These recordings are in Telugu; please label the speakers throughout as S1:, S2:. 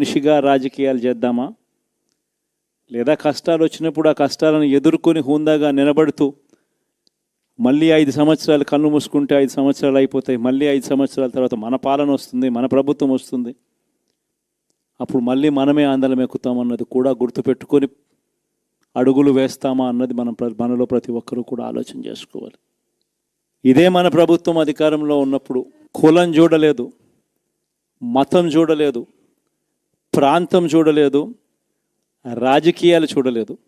S1: మనిషిగా రాజకీయాలు చేద్దామా? లేదా కష్టాలు వచ్చినప్పుడు ఆ కష్టాలను ఎదుర్కొని హుందాగా నిలబడుతూ మళ్ళీ ఐదు సంవత్సరాలు కన్ను మూసుకుంటే ఐదు సంవత్సరాలు అయిపోతాయి మళ్ళీ ఐదు సంవత్సరాల తర్వాత మన పాలన వస్తుంది మన ప్రభుత్వం వస్తుంది. అప్పుడు మళ్ళీ మనమే ఆందోళన ఎక్కుతాం అన్నది కూడా గుర్తుపెట్టుకొని అడుగులు వేస్తామా అన్నది మనం మనలో ప్రతి ఒక్కరూ కూడా ఆలోచన చేసుకోవాలి. ఇదే మన ప్రభుత్వం అధికారంలో ఉన్నప్పుడు కులం చూడలేదు మతం చూడలేదు ప్రాంతం చూడలేదు రాజకీయాలు చూడలేదు.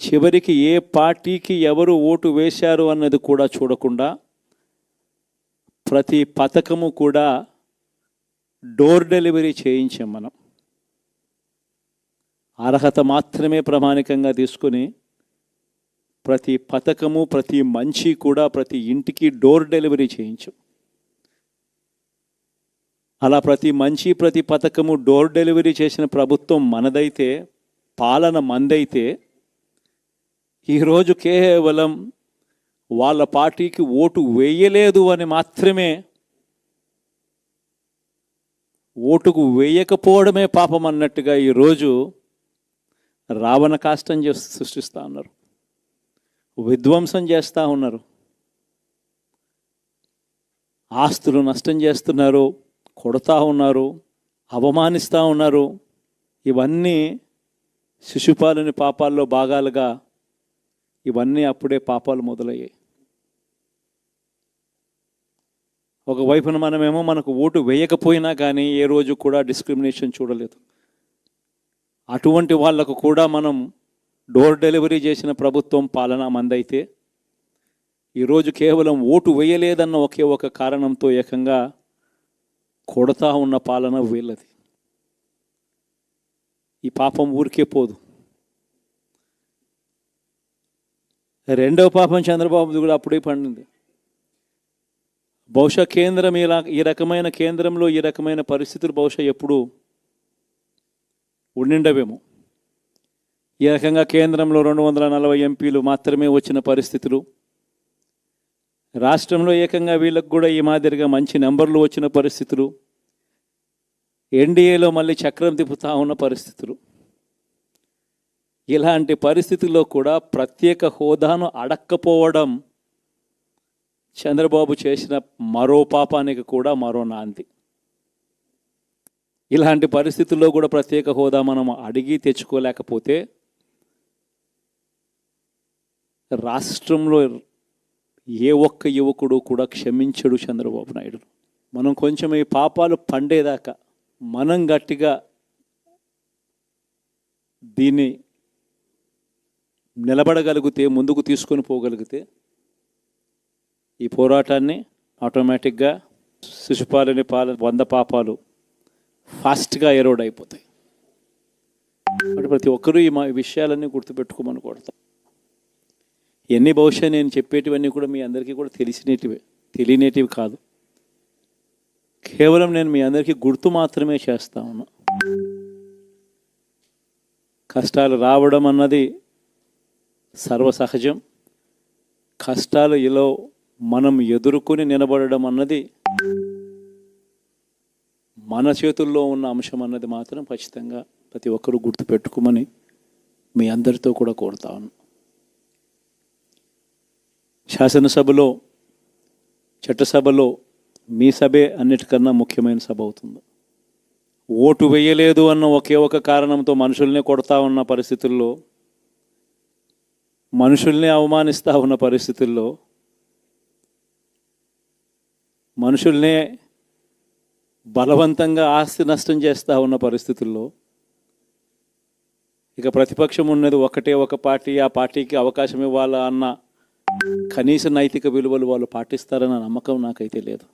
S1: చివరికి ఏ పార్టీకి ఎవరు ఓటు వేశారు అన్నది కూడా చూడకుండా ప్రతి పథకము కూడా డోర్ డెలివరీ చేయించాం మనం. అర్హత మాత్రమే ప్రామాణికంగా తీసుకుని ప్రతి పథకము ప్రతి మంచి కూడా ప్రతి ఇంటికి డోర్ డెలివరీ చేయించాం. అలా ప్రతి మంచి ప్రతి పథకము డోర్ డెలివరీ చేసిన ప్రభుత్వం మనదైతే పాలన మందైతే ఈరోజు కేవలం వాళ్ళ పార్టీకి ఓటు వేయలేదు అని మాత్రమే ఓటుకు వేయకపోవడమే పాపం అన్నట్టుగా ఈరోజు రావణ కాష్టం చేస్తూ సృష్టిస్తూ ఉన్నారు. విధ్వంసం చేస్తూ ఉన్నారు. ఆస్తులు నష్టం చేస్తున్నారు. కొడతా ఉన్నారు అవమానిస్తూ ఉన్నారు. ఇవన్నీ శిశుపాలని పాపాల్లో భాగాలుగా ఇవన్నీ అప్పుడే పాపాలు మొదలయ్యాయి. ఒకవైపున మనమేమో మనకు ఓటు వేయకపోయినా కానీ ఏ రోజు కూడా డిస్క్రిమినేషన్ చూడలేదు. అటువంటి వాళ్ళకు కూడా మనం డోర్ డెలివరీ చేసిన ప్రభుత్వం పాలన మందైతే ఈరోజు కేవలం ఓటు వేయలేదన్న ఒకే ఒక కారణంతో ఏకంగా కొడతా ఉన్న పాలన వీళ్ళది. ఈ పాపం ఊరికే పోదు. రెండవ పాపం చంద్రబాబుది కూడా అప్పుడే పండింది. బహుశా కేంద్రం ఇలా ఈ రకమైన కేంద్రంలో ఈ రకమైన పరిస్థితులు బహుశా ఎప్పుడూ ఉండిండవేమో. ఈ రకంగా కేంద్రంలో రెండు వందల నలభై ఎంపీలు మాత్రమే వచ్చిన పరిస్థితులు. రాష్ట్రంలో ఏకంగా వీళ్ళకు కూడా ఈ మాదిరిగా మంచి నెంబర్లు వచ్చిన పరిస్థితులు. ఎన్డీఏలో మళ్ళీ చక్రం తిప్పుతా ఉన్న పరిస్థితులు. ఇలాంటి పరిస్థితుల్లో కూడా ప్రత్యేక హోదాను అడక్కపోవడం చంద్రబాబు చేసిన మరో పాపానికి కూడా మరో నాంది. ఇలాంటి పరిస్థితుల్లో కూడా ప్రత్యేక హోదా మనం అడిగి తెచ్చుకోలేకపోతే రాష్ట్రంలో ఏ ఒక్క యువకుడు కూడా క్షమించడు చంద్రబాబు నాయుడు. మనం కొంచెం ఈ పాపాలు పండేదాకా మనం గట్టిగా దీన్ని నిలబడగలిగితే ముందుకు తీసుకొని పోగలిగితే ఈ పోరాటాన్ని ఆటోమేటిక్గా శిశుపాలని పాల వంద పాపాలు ఫాస్ట్గా ఎరోడ్ అయిపోతాయి. ప్రతి ఒక్కరూ ఈ మా విషయాలన్నీ గుర్తుపెట్టుకోమని కొడతాం ఇవన్నీ బహుశా నేను చెప్పేటివన్నీ కూడా మీ అందరికీ కూడా తెలిసినటివే తెలియనేటివి కాదు. కేవలం నేను మీ అందరికీ గుర్తు మాత్రమే చేస్తా ఉన్నా. కష్టాలు రావడం అన్నది సర్వసహజం. కష్టాలు ఇలా మనం ఎదుర్కొని నిలబడడం అన్నది మన చేతుల్లో ఉన్న అంశం అన్నది మాత్రం ఖచ్చితంగా ప్రతి ఒక్కరూ గుర్తుపెట్టుకోమని మీ అందరితో కూడా కోరుతా ఉన్నాను శాసనసభలో చట్టసభలో మీ సభే అన్నిటికన్నా ముఖ్యమైన సభ అవుతుంది. ఓటు వేయలేదు అన్న ఒకే ఒక కారణంతో మనుషుల్ని కొడతా ఉన్న పరిస్థితుల్లో మనుషుల్ని అవమానిస్తూ ఉన్న పరిస్థితుల్లో మనుషుల్నే బలవంతంగా ఆస్తి నష్టం చేస్తూ ఉన్న పరిస్థితుల్లో ఇక ప్రతిపక్షం ఉన్నది ఒకటే ఒక పార్టీ ఆ పార్టీకి అవకాశం ఇవ్వాలా అన్న కనీస నైతిక విలువలు వాళ్ళు పాటిస్తారన్న నమ్మకం నాకైతే లేదు.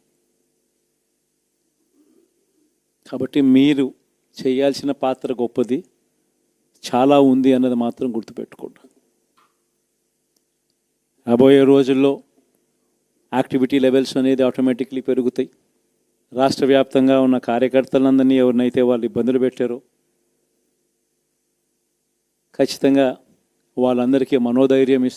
S1: కాబట్టి మీరు చేయాల్సిన పాత్ర గొప్పది చాలా ఉంది అన్నది మాత్రం గుర్తుపెట్టుకోండి. రాబోయే రోజుల్లో యాక్టివిటీ లెవెల్స్ అనేది ఆటోమేటిక్లీ పెరుగుతాయి. రాష్ట్ర వ్యాప్తంగా ఉన్న కార్యకర్తలందరినీ ఎవరినైతే వాళ్ళు ఇబ్బందులు పెట్టారో ఖచ్చితంగా వాళ్ళందరికీ మనోధైర్యం